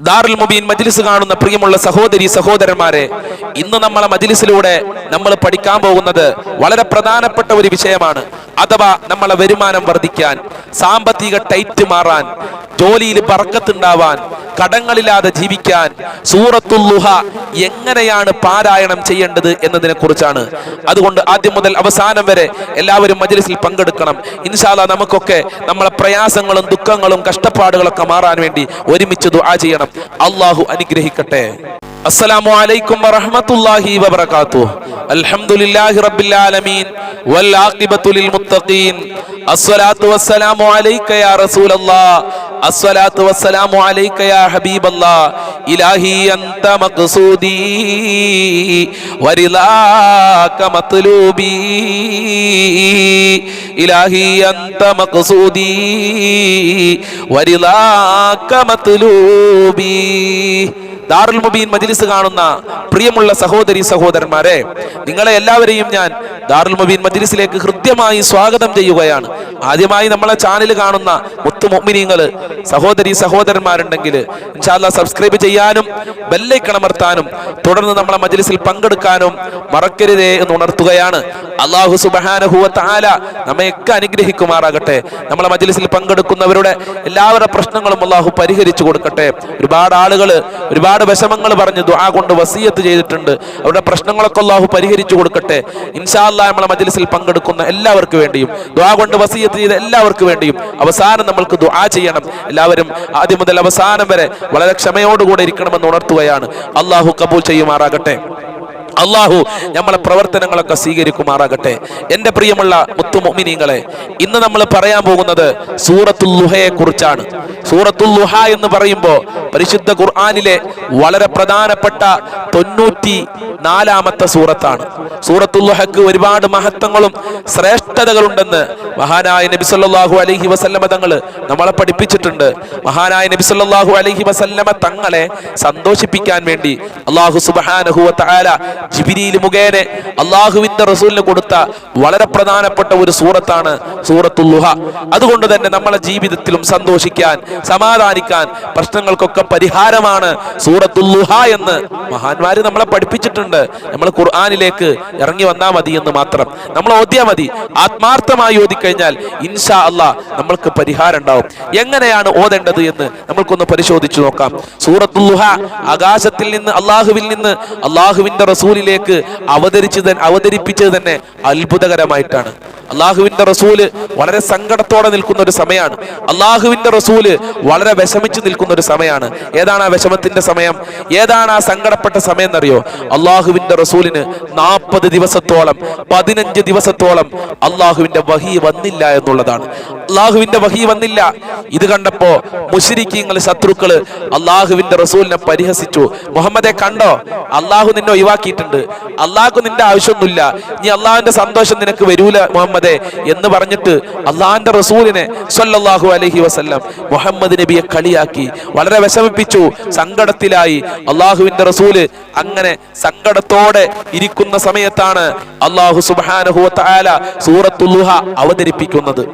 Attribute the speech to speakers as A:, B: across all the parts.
A: ദാറുൽ മുബീൻ മജ്ലിസ് കാണുന്ന പ്രിയമുള്ള സഹോദരി സഹോദരന്മാരെ ഇന്ന് നമ്മളെ മജ്ലിസിലൂടെ നമ്മൾ പഠിക്കാൻ പോകുന്നത് വളരെ പ്രധാനപ്പെട്ട ഒരു വിഷയമാണ്. അഥവാ നമ്മളെ വരുമാനം വർദ്ധിക്കാൻ സാമ്പത്തിക ടൈറ്റ് മാറാൻ ജോലിയിൽ പറക്കത്തുണ്ടാവാൻ കടങ്ങളില്ലാതെ ജീവിക്കാൻ സൂറത്തുല്ലുഹ എങ്ങനെയാണ് പാരായണം ചെയ്യേണ്ടത് എന്നതിനെ കുറിച്ചാണ് അതുകൊണ്ട് ആദ്യം മുതൽ അവസാനം വരെ എല്ലാവരും മജ്ലിസിൽ പങ്കെടുക്കണം. ഇൻഷാല്ല നമുക്കൊക്കെ നമ്മളെ പ്രയാസങ്ങളും ദുഃഖങ്ങളും കഷ്ടപ്പാടുകളൊക്കെ മാറാൻ വേണ്ടി ഒരുമിച്ച് ദുആ ചെയ്യണം. അള്ളാഹു അനുഗ്രഹിക്കട്ടെ. അസ്സലാമു അലൈക്കും വറഹ്മത്തുള്ളാഹി വബറകാതുഹു. അൽഹംദുലില്ലാഹി റബ്ബിൽ ആലമീൻ. വൽ ആഖിബത്തു ലിൽ മുത്തഖീൻ. അസ്സലാത്തു വസ്സലാമു അലൈക യാ റസൂലല്ലാഹ് അസ്സലാത്തു വസ്സലാമു അലൈക യാ ഹബീബല്ലാഹ് ഇലാഹി അൻത മഖ്സൂദി വരിലാക മത്ലൂബി. ഇലാഹി അൻത മഖ്സൂദി വരിലാക മത്ലൂബി. ദാറുൽ മുബീൻ മജ്ലിസ് കാണുന്ന പ്രിയമുള്ള സഹോദരി സഹോദരന്മാരെ നിങ്ങളെ എല്ലാവരെയും ഞാൻ ദാറുൽ മുബീൻ മജ്ലിസിലേക്ക് ഹൃദ്യമായി സ്വാഗതം ചെയ്യുകയാണ്. ആദ്യമായി നമ്മളെ ചാനൽ കാണുന്ന മുത്തു മൊമിനിങ്ങൾ സഹോദരി സഹോദരന്മാരുണ്ടെങ്കിൽ ഇൻഷാല്ല സബ്സ്ക്രൈബ് ചെയ്യാനും ബെല്ലൈക്കണമർത്താനും തുടർന്ന് നമ്മളെ മജ്ലിസിൽ പങ്കെടുക്കാനും മറക്കരുതേ എന്ന് ഉണർത്തുകയാണ്. അള്ളാഹു സുബഹാനഹുവ താല നമ്മയൊക്കെ അനുഗ്രഹിക്കുമാറാകട്ടെ. നമ്മളെ മജ്ലിസിൽ പങ്കെടുക്കുന്നവരുടെ എല്ലാവരുടെ പ്രശ്നങ്ങളും അള്ളാഹു പരിഹരിച്ചു കൊടുക്കട്ടെ. ഒരുപാട് ആളുകൾ ഒരുപാട് വിഷമങ്ങൾ പറഞ്ഞ് ദുആ കൊണ്ട് വസീയത്ത് ചെയ്തിട്ടുണ്ട്. അവരുടെ പ്രശ്നങ്ങളൊക്കെ അള്ളാഹു പരിഹരിച്ചു കൊടുക്കട്ടെ. ഇൻഷാ അല്ലാ നമ്മളെ മജ്ലിസിൽ പങ്കെടുക്കുന്ന എല്ലാവർക്കും വേണ്ടിയും ദുആ കൊണ്ട് വസീയത്ത് ചെയ്ത എല്ലാവർക്കും വേണ്ടിയും അവസാനം നമ്മൾക്ക് ദുആ ചെയ്യണം. എല്ലാവരും ആദ്യം മുതൽ അവസാനം വരെ വളരെ ക്ഷമയോടുകൂടെ ഇരിക്കണമെന്ന് ഉണർത്തുകയാണ്. അള്ളാഹു കബൂൽ ചെയ്യുമാറാകട്ടെ. അള്ളാഹു നമ്മളെ പ്രവർത്തനങ്ങളൊക്കെ സ്വീകരിക്കുമാറാകട്ടെ. എന്റെ പ്രിയമുള്ള മുത്തുമൊമിനീങ്ങളെ ഇന്ന് നമ്മൾ പറയാൻ പോകുന്നത് സൂറത്തുൽ ലുഹയെ കുറിച്ചാണ്. സൂറത്തുൽ ലുഹ എന്ന് പറയുമ്പോൾ പരിശുദ്ധ ഖുർആാനിലെ വളരെ പ്രധാനപ്പെട്ട തൊണ്ണൂറ്റി നാലാമത്തെ സൂറത്താണ്. സൂറത്തുൽ ലുഹക്ക് ഒരുപാട് മഹത്വങ്ങളും ശ്രേഷ്ഠതകളുണ്ടെന്ന് മഹാനായ നബി സല്ലാഹു അലഹി വസല്ലമ തങ്ങൾ നമ്മളെ പഠിപ്പിച്ചിട്ടുണ്ട്. മഹാനായ നബി സല്ലാഹു അലഹി വസല്ലമ തങ്ങളെ സന്തോഷിപ്പിക്കാൻ വേണ്ടി അള്ളാഹു തആല ജിബിരിയിൽ മുഖേന അള്ളാഹുവിന്റെ റസൂലിന് കൊടുത്ത വളരെ പ്രധാനപ്പെട്ട ഒരു സൂറത്താണ് സൂറത്തുൽ ലുഹ. അതുകൊണ്ട് തന്നെ നമ്മളെ ജീവിതത്തിലും സന്തോഷിക്കാൻ സമാധാനിക്കാൻ പ്രശ്നങ്ങൾക്കൊക്കെ പരിഹാരമാണ് സൂറത്തുൽ ലുഹ എന്ന് മഹാന്മാര് നമ്മളെ പഠിപ്പിച്ചിട്ടുണ്ട്. നമ്മൾ ഖുർആാനിലേക്ക് ഇറങ്ങി വന്നാൽ മതി എന്ന് മാത്രം. നമ്മൾ ഓദ്യാ മതി. ആത്മാർത്ഥമായി ഓതിക്കഴിഞ്ഞാൽ ഇൻഷാ അള്ളാ നമ്മൾക്ക് പരിഹാരം ഉണ്ടാവും. എങ്ങനെയാണ് ഓതേണ്ടത് എന്ന് നമ്മൾക്കൊന്ന് പരിശോധിച്ചു നോക്കാം. സൂറത്തുൽ ലുഹ ആകാശത്തിൽ നിന്ന് അള്ളാഹുവിൽ നിന്ന് അള്ളാഹുവിന്റെ റസൂലിലേക്ക് അവതരിച്ചത് അവതരിപ്പിച്ചത് തന്നെ അത്ഭുതകരമായിട്ടാണ്. അള്ളാഹുവിന്റെ റസൂൽ വളരെ സങ്കടത്തോടെ നിൽക്കുന്ന ഒരു സമയമാണ് അള്ളാഹുവിന്റെ റസൂൽ വളരെ വിഷമിച്ച് നിൽക്കുന്ന ഒരു സമയമാണ് ഏതാണ് ആ വിഷമത്തിന്റെ സമയം? ഏതാണ് ആ സങ്കടപ്പെട്ട സമയം എന്നറിയോ അള്ളാഹുവിന്റെ റസൂലിന് നാൽപ്പത് ദിവസത്തോളം പതിനഞ്ച് ദിവസത്തോളം അള്ളാഹുവിന്റെ വഹി വന്നില്ല എന്നുള്ളതാണ്. അള്ളാഹുവിന്റെ വഹി വന്നില്ല. ഇത് കണ്ടപ്പോ മുഷിരിക്കീങ്ങൾ ശത്രുക്കൾ അള്ളാഹുവിന്റെ റസൂലിനെ പരിഹസിച്ചു. മുഹമ്മദെ കണ്ടോ? അള്ളാഹു നിന്നെ ഒഴിവാക്കിയിട്ടുണ്ട്. അള്ളാഹു നിന്റെ ആവശ്യമൊന്നുമില്ല. നീ അള്ളാഹുവിന്റെ സന്തോഷം നിനക്ക് വരൂല മുഹമ്മദെ എന്ന് പറഞ്ഞിട്ട് അള്ളാഹിന്റെ റസൂലിനെ സല്ലല്ലാഹു അലഹി വസല്ലം മുഹമ്മദ് നബിയെ കളിയാക്കി. വളരെ വിഷമിപ്പിച്ചു. സങ്കടത്തിലായി. അള്ളാഹുവിന്റെ റസൂൽ അങ്ങനെ സങ്കടത്തോടെ ഇരിക്കുന്ന സമയത്താണ് അള്ളാഹു സുബ്ഹാനഹു സൂറത്തുലുഹ അവതരിപ്പിക്കുന്നത്.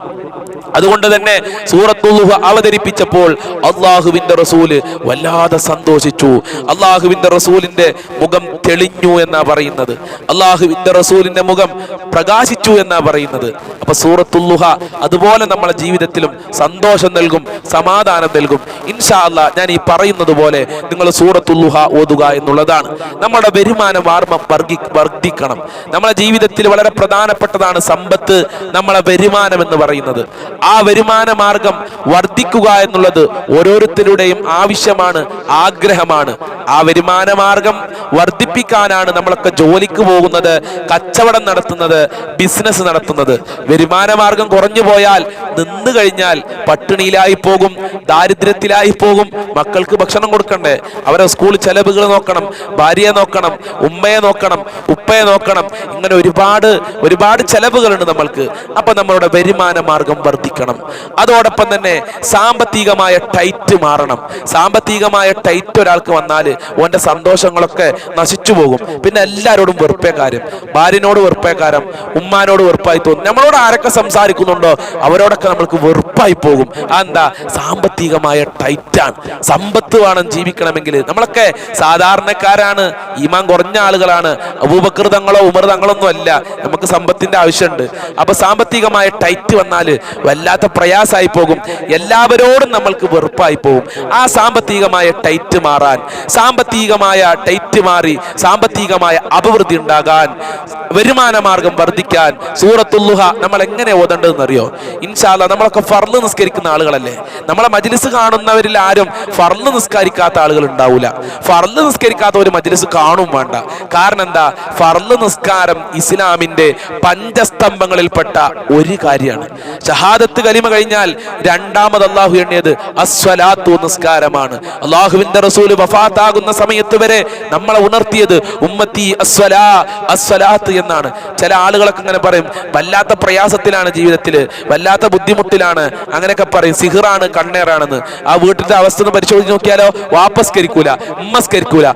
A: അതുകൊണ്ട് തന്നെ സൂറത്തുഹ അവതരിപ്പിച്ചപ്പോൾ അള്ളാഹുവിന്റെ റസൂൽ വല്ലാതെ സന്തോഷിച്ചു. അള്ളാഹുവിന്റെ റസൂലിന്റെ മുഖം തെളിഞ്ഞു എന്നാ പറയുന്നത്. അള്ളാഹുവിന്റെ റസൂലിന്റെ മുഖം പ്രകാശിച്ചു എന്നാ പറയുന്നത്. അപ്പൊ സൂറത്തുല്ലുഹ അതുപോലെ നമ്മളെ ജീവിതത്തിലും സന്തോഷം നൽകും സമാധാനം നൽകും. ഇൻഷാ അല്ലാ ഞാൻ ഈ പറയുന്നത് പോലെ നിങ്ങൾ സൂറത്തുല്ലുഹ ഓതുക എന്നുള്ളതാണ്. നമ്മുടെ വരുമാന വാർമം വർഗി വർദ്ധിക്കണം. നമ്മളെ ജീവിതത്തിൽ വളരെ പ്രധാനപ്പെട്ടതാണ് സമ്പത്ത് നമ്മളെ വരുമാനം എന്ന് പറയുന്നത്. ആ വരുമാന മാർഗം വർദ്ധിക്കുക എന്നുള്ളത് ഓരോരുത്തരുടെയും ആവശ്യമാണ് ആഗ്രഹമാണ്. ആ വരുമാന മാർഗം വർദ്ധിപ്പിക്കാനാണ് നമ്മളൊക്കെ ജോലിക്ക് പോകുന്നത് കച്ചവടം നടത്തുന്നത് ബിസിനസ് നടത്തുന്നത്. വരുമാന മാർഗം കുറഞ്ഞു പോയാൽ നിന്ന് കഴിഞ്ഞാൽ പട്ടിണിയിലായി പോകും ദാരിദ്ര്യത്തിലായി പോകും. മക്കൾക്ക് ഭക്ഷണം കൊടുക്കണ്ടേ? അവരെ സ്കൂൾ ചെലവുകൾ നോക്കണം ഭാര്യയെ നോക്കണം ഉമ്മയെ നോക്കണം ഉപ്പയെ നോക്കണം. ഇങ്ങനെ ഒരുപാട് ഒരുപാട് ചെലവുകളുണ്ട് നമ്മൾക്ക്. അപ്പൊ നമ്മളുടെ വരുമാന മാർഗം വർദ്ധിക്കണം അതോടൊപ്പം തന്നെ സാമ്പത്തികമായ ടൈറ്റ് മാറണം. സാമ്പത്തികമായ ടൈറ്റ് ഒരാൾക്ക് വന്നാൽ ഓന്റെ സന്തോഷങ്ങളൊക്കെ നശിച്ചു പോകും. പിന്നെ എല്ലാവരോടും വെറുപ്പേ കാര്യം. ഭാര്യനോട് വെറുപ്പേ കാര്യം. ഉമ്മാനോട് വെറുപ്പായി തോന്നും. നമ്മളോട് ആരൊക്കെ സംസാരിക്കുന്നുണ്ടോ അവരോടൊക്കെ നമ്മൾക്ക് വെറുപ്പായി പോകും. എന്താ സാമ്പത്തികമായ ടൈറ്റാണ്. സമ്പത്ത് വേണം ജീവിക്കണമെങ്കിൽ. നമ്മളൊക്കെ സാധാരണക്കാരാണ്. ഈമാൻ കുറഞ്ഞ ആളുകളാണ്. ഉപകൃതങ്ങളോ ഉമർതങ്ങളോ ഒന്നും അല്ല. നമുക്ക് സമ്പത്തിന്റെ ആവശ്യമുണ്ട്. അപ്പൊ സാമ്പത്തികമായ ടൈറ്റ് വന്നാൽ വല്ലാത്ത പ്രയാസമായി പോകും. എല്ലാവരോടും നമ്മൾക്ക് വെറുപ്പായി പോകും. ആ സാമ്പത്തികമായ ടൈറ്റ് മാറാൻ സാമ്പത്തികമായ ടൈറ്റ് മാറി സാമ്പത്തികമായ അഭിവൃദ്ധി ഉണ്ടാകാൻ വരുമാന മാർഗം വർദ്ധിക്കാൻ സൂറത്തുല്ലുഹ നമ്മൾ എങ്ങനെ ഓതേണ്ടതെന്ന് അറിയോ ഇൻഷാല്ല നമ്മളൊക്കെ ഫർൾ നിസ്കരിക്കുന്ന ആളുകളല്ലേ? നമ്മളെ മജ്ലിസ് കാണുന്നവരിൽ ആരും ഫർൾ നിസ്കരിക്കാത്ത ആളുകൾ ഉണ്ടാവില്ല ഫർൾ നിസ്കരിക്കാത്ത ഒരു മജ്ലിസ് കാണും വേണ്ട. കാരണം എന്താ? ഫർൾ നിസ്കാരം ഇസ്ലാമിന്റെ പഞ്ചസ്തംഭങ്ങളിൽപ്പെട്ട ഒരു കാര്യമാണ്. ഷഹാദത്ത് കലിമ കഴിഞ്ഞാൽ രണ്ടാമത് അള്ളാഹു എണ്ണിയത് അസ്വലാത്തു നിസ്കാരമാണ്. അള്ളാഹുവിന്റെ റസൂൽ വഫാത്താകുന്ന സമയത്ത് വരെ നമ്മളെ ഉണർത്തിയത് ഉമ്മത്തി അസ്വലാ അസ്വലാത്ത് എന്നാണ്. ചില ആളുകളൊക്കെ ഇങ്ങനെ പറയും വല്ലാത്ത പ്രയാസത്തിലാണ് ജീവിതത്തിൽ വല്ലാത്ത ബുദ്ധിമുട്ടിലാണ്. അങ്ങനെയൊക്കെ പറയും സിഹിറാണ് കണ്ണേറാണെന്ന്. ആ വീട്ടിലെ അവസ്ഥ ഒന്ന് പരിശോധിച്ച് നോക്കിയാലോ? വാപ്പസ്കരിക്കൂല ഉമ്മസ്കരിക്കൂല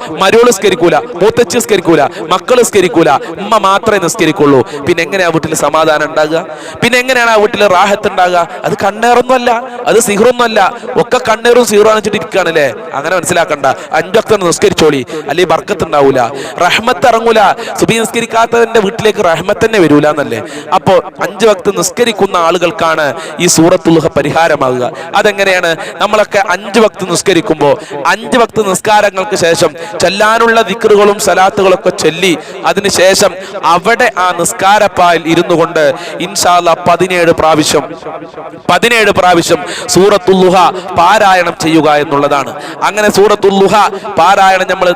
A: സ്കരിക്കൂല മക്കൾ സ്കരിക്കൂല ഉമ്മ മാത്രമേ നിസ്കരിക്കുള്ളൂ. പിന്നെ എങ്ങനെയാ വീട്ടിൽ സമാധാനം ഉണ്ടാകുക? പിന്നെ എങ്ങനെയാണ് ആ വീട്ടിൽ റാഹത്ത് ഉണ്ടാകുക? അത് കണ്ണേറൊന്നുമല്ല അത് സിഹറൊന്നുമല്ല. ഒക്കെ കണ്ണേറും സിഹറും അണിച്ചിട്ട് ഇരിക്കുകയാണല്ലേ അങ്ങനെ മനസ്സിലാക്കണ്ട. അഞ്ചൊക്കെ നിസ്കരിച്ചോളി. അല്ലെങ്കിൽ ബർക്കത്ത് ഉണ്ടാവൂല റഹ്മത്ത് ഇറങ്ങൂല. സുബി നിസ്കരിക്കാത്തവന്റെ വീട്ടിലേക്ക് റഹ്മത്ത് തന്നെ വരൂല എന്നല്ലേ? അപ്പോ അഞ്ച് വക്ത് നിസ്കരിക്കുന്ന ആളുകൾക്കാണ് ഈ സൂറത്തുൽഹ പരിഹാരമാകുക. അതെങ്ങനെയാണ്? നമ്മളൊക്കെ അഞ്ച് വക്ത് നിസ്കരിക്കുമ്പോൾ അഞ്ച് വക്ത് നിസ്കാരങ്ങൾക്ക് ശേഷം ചെല്ലാനുള്ള ദിക്റുകളും സലാത്തുകളൊക്കെ ചൊല്ലി അതിനുശേഷം അവിടെ ആ നിസ്കാരപ്പായിൽ ഇരുന്നു കൊണ്ട് ഇൻഷാല്ല പതിനേഴ് പ്രാവശ്യം പതിനേഴ് പ്രാവശ്യം സൂറത്തുല്ലുഹ പാരായണം ചെയ്യുക എന്നുള്ളതാണ്. അങ്ങനെ സൂറത്തുല്ലുഹ പാരായണം നമ്മൾ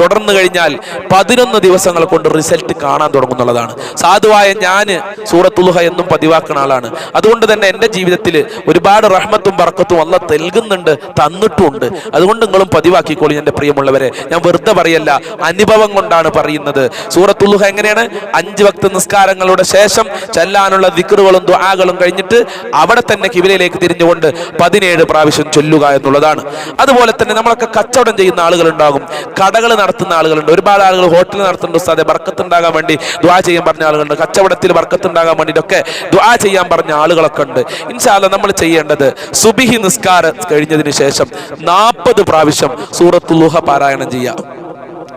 A: തുടർന്നു കഴിഞ്ഞാൽ പതിനൊന്ന് ദിവസങ്ങൾ കൊണ്ട് റിസൾട്ട് കാണാൻ തുടങ്ങുന്നുള്ളതാണ്. സാധുവായ ഞാൻ സൂറത്തുല്ലുഹ എന്നും പതിവാക്കുന്ന ആളാണ്. അതുകൊണ്ട് തന്നെ എന്റെ ജീവിതത്തിൽ ഒരുപാട് റഹ്മത്തും ബർക്കത്തും അല്ല നൽകുന്നുണ്ട് തന്നിട്ടുമുണ്ട്. അതുകൊണ്ട് നിങ്ങളും പതിവാക്കിക്കോളി എന്റെ പ്രിയമുള്ളവരെ. ഞാൻ വെറുതെ പറയല്ല അനുഭവം കൊണ്ടാണ് പറയുന്നത്. സൂറത്തുല്ലുഹ എങ്ങനെയാണ്? അഞ്ച് വക്ത നിസ്കാരങ്ങളുടെ ശേഷം ചെല്ലാനുള്ള ദിക്കറുകളും ദ്വാകളും കഴിഞ്ഞിട്ട് അവിടെ തന്നെ കിബിലയിലേക്ക് തിരിഞ്ഞുകൊണ്ട് പതിനേഴ് പ്രാവശ്യം ചൊല്ലുക എന്നുള്ളതാണ്. അതുപോലെ തന്നെ നമ്മളൊക്കെ കച്ചവടം ചെയ്യുന്ന ആളുകളുണ്ടാകും. കടകൾ നടത്തുന്ന ആളുകളുണ്ട്. ഒരുപാട് ആളുകൾ ഹോട്ടൽ നടത്തുന്നുണ്ട് ഉസ്താദെ. ബർക്കത്ത് ഉണ്ടാകാൻ വേണ്ടി ദ്വാ ചെയ്യാൻ പറഞ്ഞ ആളുകളുണ്ട്. കച്ചവടത്തിൽ ബർക്കത്ത് ഉണ്ടാകാൻ വേണ്ടിയിട്ടൊക്കെ ദ്വാ ചെയ്യാൻ പറഞ്ഞ ആളുകളൊക്കെ ഉണ്ട്. ഇൻഷാല്ല നമ്മൾ ചെയ്യേണ്ടത് സുബിഹി നിസ്കാരം കഴിഞ്ഞതിന് ശേഷം നാൽപ്പത് പ്രാവശ്യം സൂറത്തുലുഹ പാരായണം ചെയ്യാം.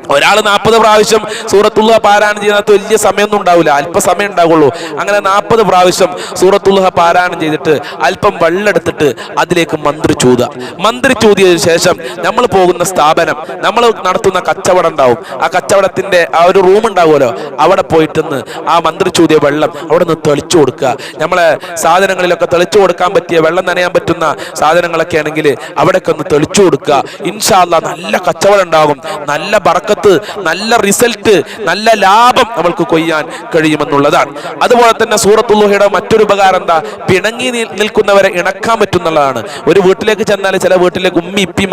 A: ഒരാൾ നാൽപ്പത് പ്രാവശ്യം സൂറത്തുള്ള പാരായണം ചെയ്യുന്ന വലിയ സമയമൊന്നും ഉണ്ടാവില്ല. അല്പസമയം ഉണ്ടാവുള്ളൂ. അങ്ങനെ നാൽപ്പത് പ്രാവശ്യം സൂറത്തുള്ള പാരായണം ചെയ്തിട്ട് അല്പം വെള്ളെടുത്തിട്ട് അതിലേക്ക് മന്ത്രി ചൂത മന്ത്രി ചൂതിയതിനു ശേഷം നമ്മൾ പോകുന്ന സ്ഥാപനം നമ്മൾ നടത്തുന്ന കച്ചവടം ഉണ്ടാവും. ആ കച്ചവടത്തിന്റെ ആ ഒരു റൂം ഉണ്ടാവുമല്ലോ. അവിടെ പോയിട്ടെന്ന് ആ മന്ത്രി ചൂതിയ വെള്ളം അവിടെ നിന്ന് തെളിച്ചു കൊടുക്കുക. നമ്മളെ സാധനങ്ങളിലൊക്കെ തെളിച്ചു കൊടുക്കാൻ പറ്റിയ വെള്ളം നനയാൻ പറ്റുന്ന സാധനങ്ങളൊക്കെ ആണെങ്കിൽ അവിടെയൊക്കെ ഒന്ന് തെളിച്ചു കൊടുക്കുക. ഇൻഷാല്ല നല്ല കച്ചവടം ഉണ്ടാകും. നല്ല ബറക്കത്ത് നല്ല റിസൾട്ട് നല്ല ലാഭം നമ്മൾക്ക് കൊയ്യാൻ കഴിയുമെന്നുള്ളതാണ്. അതുപോലെ തന്നെ സൂറത്തുല്ലുഹയുടെ മറ്റൊരു ഉപകാരം എന്താ? പിണങ്ങി നിൽക്കുന്നവരെ ഇണക്കാൻ പറ്റുന്നുള്ളതാണ്. ഒരു വീട്ടിലേക്ക് ചെന്നാൽ ചില വീട്ടിലേക്ക് ഉമ്മി ഇപ്പി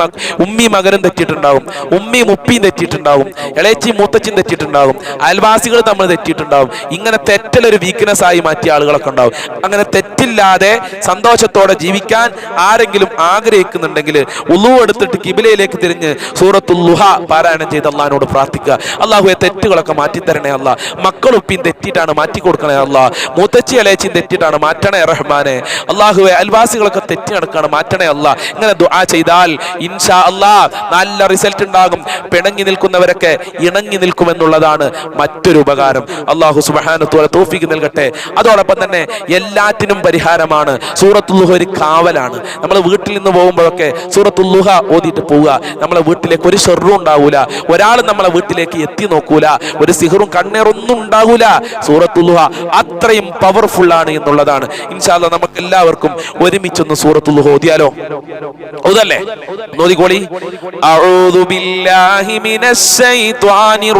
A: ഉമ്മി മകനും തെറ്റിയിട്ടുണ്ടാവും. ഉമ്മി മുപ്പിയും തെറ്റിയിട്ടുണ്ടാവും. ഇളയച്ചി മൂത്തച്ചിയും തെറ്റിയിട്ടുണ്ടാവും. അയൽവാസികൾ തമ്മിൽ തെറ്റിയിട്ടുണ്ടാവും. ഇങ്ങനെ തെറ്റലൊരു വീക്ക്നെസ് ആയി മാറ്റിയ ആളുകളൊക്കെ ഉണ്ടാവും. അങ്ങനെ തെറ്റില്ലാതെ സന്തോഷത്തോടെ ജീവിക്കാൻ ആരെങ്കിലും ആഗ്രഹിക്കുന്നുണ്ടെങ്കിൽ ഉളു എടുത്തിട്ട് കിബിലയിലേക്ക് തിരിഞ്ഞ് സൂറത്തുല്ലുഹ പാരായണം ചെയ്ത് അള്ളഹാനോട് പ്രാർത്ഥിക്കുക. അള്ളാഹുവെ തെറ്റുകളൊക്കെ മാറ്റി തരണേ അല്ല മക്കളുപ്പിയും തെറ്റിയിട്ടാണ് മാറ്റി കൊടുക്കണേ അല്ല. മൂത്തച്ചി അലേച്ചിയും തെറ്റിയിട്ടാണ് മാറ്റണേ റഹ്മാനെ. അള്ളാഹുവെ അൽവാസികളൊക്കെ തെറ്റി നടക്കാണ് മാറ്റണേ അല്ല. ഇങ്ങനെ ദുആ ചെയ്താൽ ഇൻഷാ അല്ലാ നല്ല റിസൾട്ട് ഉണ്ടാകും. പിണങ്ങി നിൽക്കുന്നവരൊക്കെ ഇണങ്ങി നിൽക്കുമെന്നുള്ളതാണ് മറ്റൊരു ഉപകാരം. അള്ളാഹു സുബാനത്തോടെ തോഫിക്ക് നൽകട്ടെ. അതോടൊപ്പം തന്നെ എല്ലാറ്റിനും പരിഹാരമാണ്. സൂറത്തുല്ലുഹ ഒരു കാവലാണ്. നമ്മൾ വീട്ടിൽ നിന്ന് പോകുമ്പോഴൊക്കെ സൂറത്തുല്ലുഹ ഓതിയിട്ട് പോവുക. നമ്മളെ വീട്ടിലേക്ക് ഒരു ഷെറും ഉണ്ടാവൂല. ഒരാൾ നമ്മളെ വീട്ടിലേക്ക് എത്തി നോക്കൂല. ഒരു സിഹറും കണ്ണേറൊന്നും ഉണ്ടാകൂല സൂറത്തുലുഹ അത്രയും പവർഫുൾ ആണ് എന്നുള്ളതാണ്. ഇൻഷാല്ല നമുക്ക് എല്ലാവർക്കും ഒരുമിച്ചൊന്ന് സൂറത്തുലുഹ ഓതിയാലോ? ഓതല്ലേ? നോദിക്കോളി അഊദു ബില്ലാഹി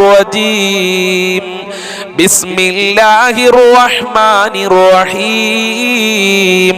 A: റജീം ബിസ്മില്ലാഹിർ റഹ്മാനിർ റഹീം.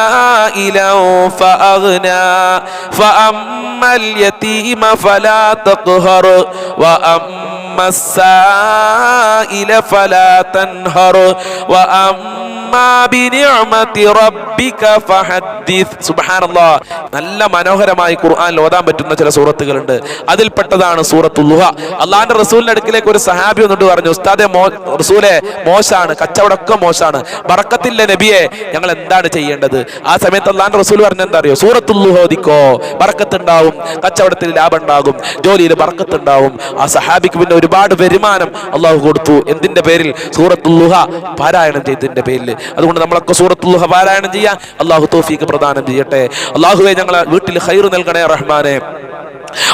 A: عائلا فأغنى. فأما اليتيم فلا تقهر وأما السائل فلا تنهر وأما നല്ല മനോഹരമായി ഖുർആൻ ഓതാൻ പറ്റുന്ന ചില സൂറത്തുകളുണ്ട്. അതിൽപ്പെട്ടതാണ് സൂറത്തു ലുഹ അള്ളാന്റെ റസൂലിന്റെ അടുക്കിലേക്ക് ഒരു സഹാബി വന്നിട്ട് പറഞ്ഞു ഉസ്താദെ റസൂലെ മോശാണ് കച്ചവടമൊക്കെ മോശാണ്. ബറക്കത്തില്ല നബിയെ ഞങ്ങൾ എന്താണ് ചെയ്യേണ്ടത്? ആ സമയത്ത് അള്ളാന്റെ റസൂൽ പറഞ്ഞ എന്താ അറിയോ? സൂറത്തു ലുഹോദിക്കോ ബറക്കത്തുണ്ടാവും കച്ചവടത്തിൽ ലാഭം ഉണ്ടാകും ജോലിയിൽ ബറക്കത്തുണ്ടാവും. ആ സഹാബിക്ക് പിന്നെ ഒരുപാട് വരുമാനം അള്ളാഹു കൊടുത്തു. എന്തിന്റെ പേരിൽ? സൂറത്തുല്ലുഹ പാരായണം ചെയ്തതിന്റെ പേരിൽ. അതുകൊണ്ട് നമ്മളൊക്കെ സൂറത്തുൽ ലുഹ പാരായണം ചെയ്യാം അള്ളാഹു തോഫീക്ക് പ്രദാനം ചെയ്യട്ടെ. അള്ളാഹുവെ ഞങ്ങളെ വീട്ടിൽ ഹൈർ നൽകണേ റഹ്മാനെ.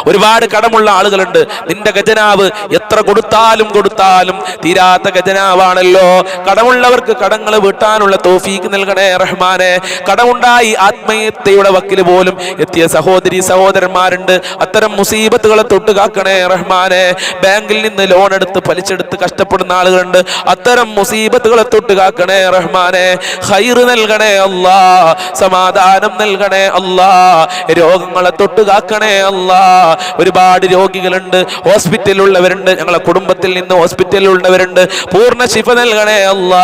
A: ഒരുപാട് കടമുള്ള ആളുകളുണ്ട്. നിന്റെ ഖജനാവ് എത്ര കൊടുത്താലും കൊടുത്താലും തീരാത്ത ഖജനാവാണല്ലോ. കടമുള്ളവർക്ക് കടങ്ങൾ വീട്ടാനുള്ള തോഫീക്ക് നൽകണേ റഹ്മാനെ. കടമുണ്ടായി ആത്മീയതയുടെ വക്കിൽ പോലും എത്തിയ സഹോദരി സഹോദരന്മാരുണ്ട്. അത്തരം മുസീബത്തുകളെ തൊട്ട് കാക്കണേ റഹ്മാനെ. ബാങ്കിൽ നിന്ന് ലോൺ എടുത്ത് പലിച്ചെടുത്ത് കഷ്ടപ്പെടുന്ന ആളുകളുണ്ട്. അത്തരം മുസീബത്തുകളെ തൊട്ട് കാക്കണേ റഹ്മാനെ. ഹൈറ് നൽകണേ അല്ലാ സമാധാനം നൽകണേ അല്ലാ രോഗങ്ങളെ തൊട്ട് കാക്കണേ അല്ലാ ഒരുപാട് രോഗികളുണ്ട്. ഹോസ്പിറ്റലിലുള്ളവരുണ്ട്. ഞങ്ങളെ കുടുംബത്തിൽ നിന്ന് ഹോസ്പിറ്റലിലുള്ളവരുണ്ട്. പൂർണ ശിഫ നൽകണേ അല്ലാ.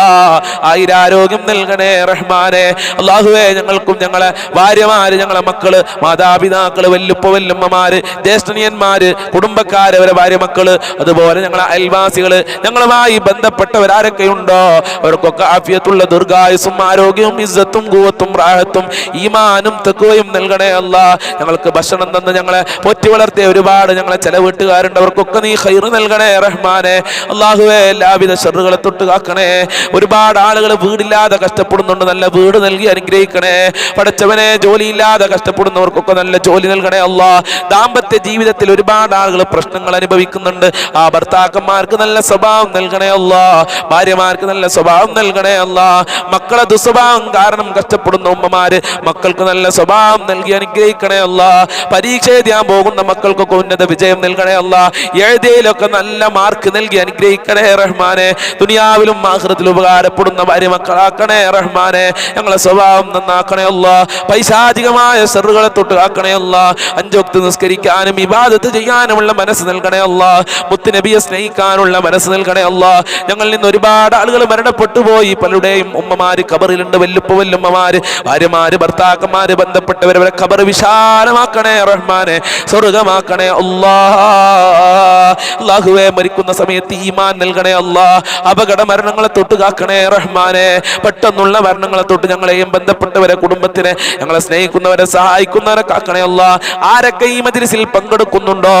A: ആയിരാരോഗ്യം നൽകണേ റഹ്മാനെ. അള്ളാഹുവേ ഞങ്ങൾക്കും ഞങ്ങളെ ഭാര്യമാര് ഞങ്ങളെ മക്കൾ മാതാപിതാക്കൾ വല്ലുപ്പ വല്ലുമ്മമാര് ജ്യേഷ്ഠനിയന്മാര് കുടുംബക്കാര് അവരെ ഭാര്യ മക്കൾ അതുപോലെ ഞങ്ങളെ അയൽവാസികൾ ഞങ്ങളുമായി ബന്ധപ്പെട്ടവരാരൊക്കെ ഉണ്ടോ അവർക്കൊക്കെ ആഫിയത്തുള്ള ദീർഘായുസും ആരോഗ്യവും ഇസ്സത്തും കൂവത്തും റാഹത്തും ഈമാനും തെക്കുവയും നൽകണേ അല്ല. ഞങ്ങൾക്ക് ഭക്ഷണം തന്ന് ഞങ്ങളെ പൊറ്റി വളർത്തിയ ഒരുപാട് ഞങ്ങളെ ചില വീട്ടുകാരുണ്ട്. അവർക്കൊക്കെ നീ ഹൈറ് നൽകണേ റഹ്മാനെ. അള്ളാഹുവെ എല്ലാവിധ ഷെറുകളെ തൊട്ട് കാക്കണേ. ഒരുപാട് ആളുകൾ വീടില്ലാതെ കഷ്ടപ്പെടുന്നുണ്ട്. നല്ല വീട് നൽകി അനുഗ്രഹിക്കണേ. പഠിച്ചവനെ ജോലിയില്ലാതെ കഷ്ടപ്പെടുന്നവർക്കൊക്കെ നല്ല ജോലി നൽകണേ അള്ളാഹ് ദാമ്പത്യ ജീവിതത്തിൽ ഒരുപാട് ആളുകൾ പ്രശ്നങ്ങൾ അനുഭവിക്കുന്നുണ്ട്. ആ ഭർത്താക്കന്മാർക്ക് നല്ല സ്വഭാവം നൽകണേ അള്ളാ ഭാര്യമാർക്ക് നല്ല സ്വഭാവം നൽകണേ അള്ളാ മക്കളെ ദുസ്വഭാവം കാരണം കഷ്ടപ്പെടുന്ന ഉമ്മമാര് മക്കൾക്ക് നല്ല സ്വഭാവം നൽകി അനുഗ്രഹിക്കണേ അള്ളാ പരീക്ഷ എഴുതിയാൻ പോകുന്ന മക്കൾക്കൊക്കെ ഉന്നത വിജയം നൽകണേ അല്ല. എഴുതിയയിലൊക്കെ നല്ല മാർക്ക് നൽകി അനുഗ്രഹിക്കണേ റഹ്മാനെ. ദുനിയാവിലും മാഹൃത്തിൽ ഉപകാരപ്പെടുന്ന ഭാര്യ മക്കളാക്കണേ റഹ്മാനെ. ഞങ്ങളെ സ്വഭാവം നന്നാക്കണേ അല്ല. പൈശാചികമായ സെറുകളെ തൊട്ട് ആക്കണേ അല്ല. അഞ്ചൊക്കെ നിസ്കരിക്കാനും ഇബാദത്ത് ചെയ്യാനുമുള്ള മനസ്സ് നൽകണേ അല്ല. മുത്തുനബിയെ സ്നേഹിക്കാനുള്ള മനസ്സ് നൽകണേ അല്ല. ഞങ്ങളിൽ നിന്ന് ഒരുപാട് ആളുകൾ മരണപ്പെട്ടു പോയി. പലരുടെയും ഉമ്മമാര് കബറിലുണ്ട് വല്ലുപ്പ വല്ലുമ്മമാര് ഭാര്യമാര് ഭർത്താക്കന്മാര് ബന്ധപ്പെട്ടവരവരെ കബർ വിശാലമാക്കണേ റഹ്മാനെ. സ്വർഗമാക്കണേ അള്ളാഹുവെ മരിക്കുന്ന സമയത്ത് ഈമാൻ നൽകണേ അല്ലാ അപകട മരണങ്ങളെ തൊട്ട് കാക്കണേ റഹ്മാനെ. പെട്ടെന്നുള്ള മരണങ്ങളെ തൊട്ട് ഞങ്ങളെയും ബന്ധപ്പെട്ടവരെ കുടുംബത്തിനെ ഞങ്ങളെ സ്നേഹിക്കുന്നവരെ സഹായിക്കുന്നവരെ കാക്കണേ അല്ല ആരൊക്കെ ഈ മജ്ലിസിൽ പങ്കെടുക്കുന്നുണ്ടോ?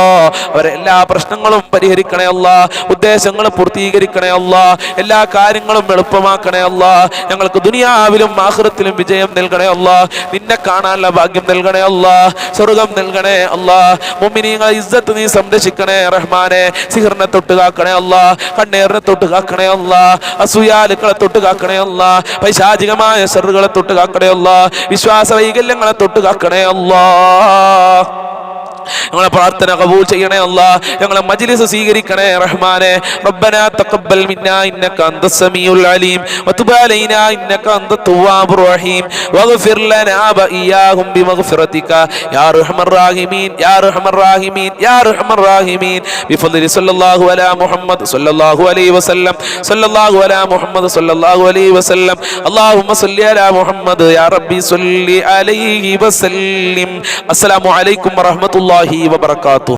A: അവരെ എല്ലാ പ്രശ്നങ്ങളും പരിഹരിക്കണേ അല്ല ഉദ്ദേശങ്ങൾ പൂർത്തീകരിക്കണേ അല്ല എല്ലാ കാര്യങ്ങളും എളുപ്പമാക്കണേ അല്ല ഞങ്ങൾക്ക് ദുനിയാവിലും ആഹൃത്തിലും വിജയം നൽകണേ അല്ല നിന്നെ കാണാനുള്ള ഭാഗ്യം നൽകണേ അല്ല സ്വർഗം നൽകണേ അല്ല മുമ്മിനിങ്ങളെ ഇസ്സത്ത് നീ സംരക്ഷിക്കണേ റഹ്മാനെ. സിഹറിനെ തൊട്ട് കാക്കണേ അല്ല കണ്ണേറിനെ തൊട്ട് കാക്കണേ അല്ല അസൂയാലുക്കളെ തൊട്ട് കാക്കണേ അല്ല പൈശാചികമായ സെറുകളെ തൊട്ട് കാക്കണേ അല്ല വിശ്വാസ വൈകല്യങ്ങളെ തൊട്ട് കാക്കണേ അല്ലാ. ഞങ്ങളെ പ്രാർത്ഥന കബൂൽ ചെയ്യണേ അല്ല ഞങ്ങളെ മജ്ലിസ് സ്വീകരിക്കണേ റഹ്മാനെ. റബ്ബനാ തഖബ്ബൽ മിന്നാ ഇന്നക അന്ത സമീഉൽ അലീം. വതുബ് അലൈനാ ഇന്നക അന്ത തവ്വാബുർ റഹീം. വഗ്ഫിർ ലനാ ബഇയാഹും ബിമഗ്ഫിറതിക. യാ റഹ്മർ റഹീമീൻ യാ يا ارحم الراحمين يا ارحم الراحمين بفضل صلى الله على محمد صلى الله عليه وسلم صلى الله على محمد صلى الله عليه وسلم اللهم صل على محمد يا ربي صل عليه وسلم السلام عليكم ورحمه الله وبركاته